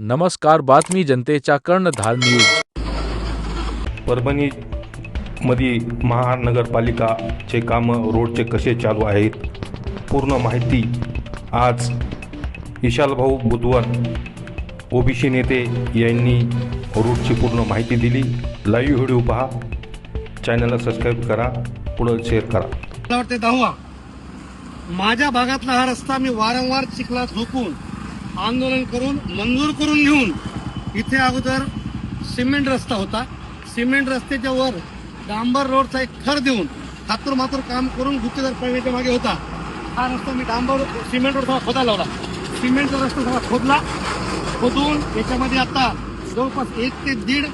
नमस्कार बातमी जनतेच्या कर्णधार न्यूज. परभणी मध्ये महानगरपालिकाचे कामं रोडचे कसे चालू आहेत पूर्ण माहिती आज विशालभाऊ बुधवन ओबीसी नेते यांनी रूटची पूर्ण माहिती दिली. लाईव्ह व्हिडिओ पहा. चॅनलला सबस्क्राईब करा. पुढं शेअर करा. मला वाटते दहावा माझ्या भागातला हा रस्ता मी वारंवार चिखलात झोपून आंदोलन करून मंजूर करून घेऊन इथे अगोदर सिमेंट रस्ता होता. सिमेंट रस्त्याच्या वर डांबर रोडचा एक थर देऊन हातूर मातूर काम करून गुत्तेदार पळण्याच्या मागे होता. हा रस्ता मी डांबर सिमेंट रोड थोडा खोदा लावला. सिमेंटचा रस्ता थोडा खोदला. खोदून याच्यामध्ये आता जवळपास एक ते दीड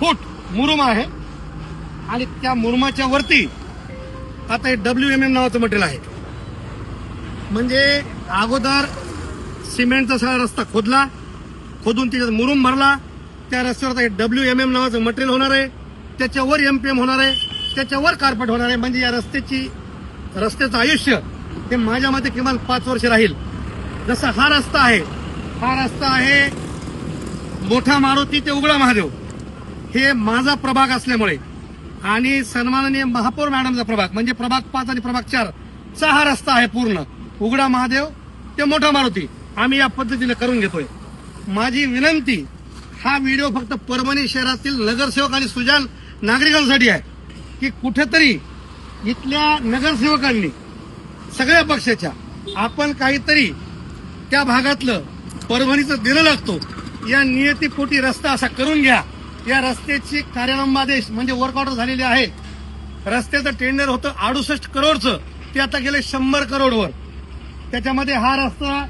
फूट मुरुम आहे. आणि त्या मुरुमाच्या वरती आता हे डब्ल्यू एम एम नावाचं मटेरियल आहे. म्हणजे अगोदर सिमेंटचा सगळा रस्ता खोदला खोदून त्याच्यात मुरुम भरला. त्या रस्त्यावर आता डब्ल्यू एम एम नावाचं मटेरियल होणार आहे. त्याच्यावर एम पी एम होणार आहे. त्याच्यावर कार्पेट होणार आहे. म्हणजे या रस्त्याची रस्त्याचं आयुष्य हे माझ्या मते किमान पाच वर्ष राहील. जसा हा रस्ता आहे हा रस्ता आहे मोठा मारुती ते उघडा महादेव. हे माझा प्रभाग असल्यामुळे आणि सन्माननीय महापौर मॅडमचा प्रभाग म्हणजे प्रभाग पाच आणि प्रभाग चार चा हा रस्ता आहे पूर्ण. उघडा महादेव ते मोठा मारुती. आम्ही या पद्धतीने करून घेतोय. माझी विनंती हा व्हिडिओ फक्त परभणी शहरातील नगरसेवक आणि सुजान नागरिकांसाठी आहे. की कुठेतरी इथल्या नगरसेवकांनी सगळ्या पक्षाच्या आपण काहीतरी त्या भागातलं परभणीचं दिलं लागतो. या नियतीपोटी रस्ता असा करून घ्या. या रस्त्याची कार्यालंबादेश म्हणजे वर्कआउट झालेली आहे. रस्त्याचं टेंडर होतं अडुसष्ट करोडचं. ते आता गेले शंभर करोडवर. त्याच्यामध्ये हा रस्ता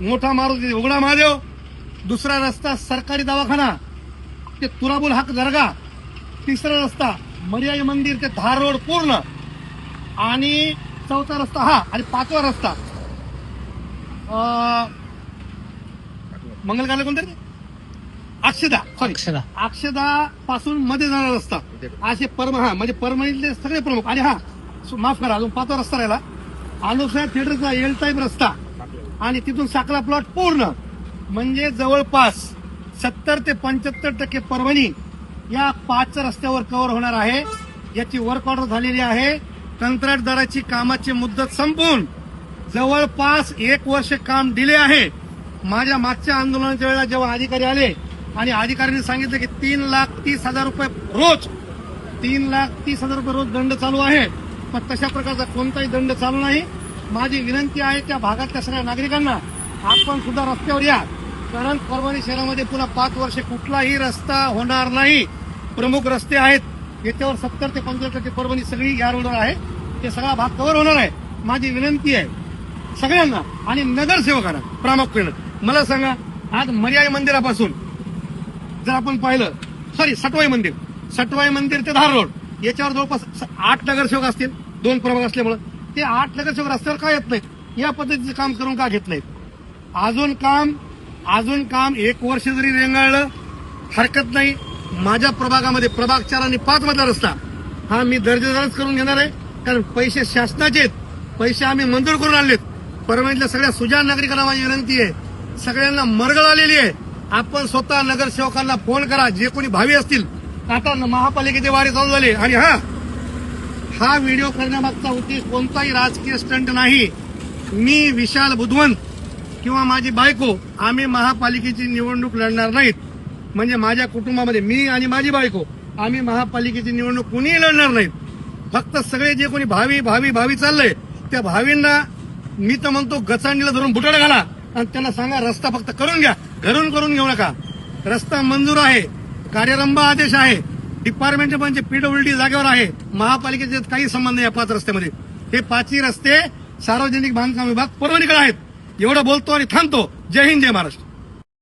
मोठा मारुती उघडा महादेव. दुसरा रस्ता सरकारी दवाखाना. ते तुराबुल हक दर्गा. तिसरा रस्ता मर्याई मंदिर ते धार रोड पूर्ण. आणि चौथा रस्ता हा आणि पाचवा रस्ता. अं, मंगलकारला कोणतं रे? अक्षदा सॉरी अक्षदा. अक्षदा पासून मध्ये जाणारा रस्ता. असे परम हा म्हणजे परमणीतले सगळे प्रमुख. आणि हा सो माफ करा अजून पाचवा रस्ता राहिला. आलोसा थिएटरचा एल टाईप रस्ता. आणि तिथून साखरा प्लॉट पूर्ण. म्हणजे जवळपास सत्तर ते पंच्याहत्तर टक्के परभणी या पाच रस्त्यावर कव्हर होणार आहे. याची वर्क ऑर्डर झालेली आहे. कंत्राटदाराची कामाची मुदत संपून जवळपास एक वर्ष काम दिले आहे. माझ्या मागच्या आंदोलनाच्या वेळेला जेव्हा अधिकारी आले आणि अधिकाऱ्यांनी सांगितलं की तीन लाख तीस हजार रुपये रोज तीन लाख तीस हजार रुपये रोज दंड चालू आहे. पण तशा प्रकारचा कोणताही दंड चालू नाही. माझी विनंती आहे त्या भागातल्या सगळ्या नागरिकांना आपण सुद्धा रस्त्यावर या. कारण परभणी शहरामध्ये पुन्हा पाच वर्ष कुठलाही रस्ता होणार नाही. प्रमुख रस्ते आहेत. याच्यावर सत्तर ते पंच्याहत्तर टक्के परभणी सगळी या रोडवर आहे. ते सगळा भाग कव्हर होणार आहे. माझी विनंती आहे सगळ्यांना आणि नगरसेवकांना प्रामुख्यानं. मला सांगा आज मर्याई मंदिरापासून जर आपण पाहिलं सॉरी सटवाई मंदिर. सटवाई मंदिर ते धार रोड याच्यावर जवळपास स- आठ नगरसेवक असतील. दोन प्रभाग असल्यामुळं. ते आठ नगरसेवक रस्त्यावर का येत नाहीत? या पद्धतीचं काम करून का घेत नाहीत? अजून काम अजून काम एक वर्ष जरी रेंगाळलं हरकत नाही. माझ्या प्रभागामध्ये प्रभाग चार आणि पाच मधला रस्ता. हा मी दर्जेदारच करून घेणार आहे. कारण पैसे शासनाचे आहेत. पैसे आम्ही मंजूर करून आणलेत. परभणीतल्या सगळ्या सुजान नागरिकांना माझी विनंती आहे. सगळ्यांना मरगळ आलेली आहे. आपण स्वतः नगरसेवकांना फोन करा. जे कोणी भावी असतील. आता महापालिकेचे वारे चालू झाले. आणि हा हा व्हिडिओ करण्यामागचा उद्देश कोणताही राजकीय स्टंट नाही. मी विशाल बुधवंत किंवा माझी बायको आम्ही महापालिकेची निवडणूक लढणार नाहीत. म्हणजे माझ्या कुटुंबामध्ये मी आणि माझी बायको आम्ही महापालिकेची निवडणूक कुणीही लढणार नाहीत. फक्त सगळे जे कोणी भावी भावी भावी चाललंय त्या भावींना मी तर म्हणतो गचांडीला धरून बुटाडा घाला आणि त्यांना सांगा रस्ता फक्त करून घ्या. घरून करून घेऊ नका. रस्ता मंजूर आहे. कार्यरंभ आदेश आहे. डिपार्टमेंट म्हणजे पीडब्ल्यूडी जागेवर आहे महापालिकेचे काही संबंध नाही या पाच रस्त्यामध्ये. हे पाचही रस्ते सार्वजनिक बांधकाम विभाग परवानीकडे आहेत. एवढं बोलतो आणि थांबतो. जय हिंद जय महाराष्ट्र.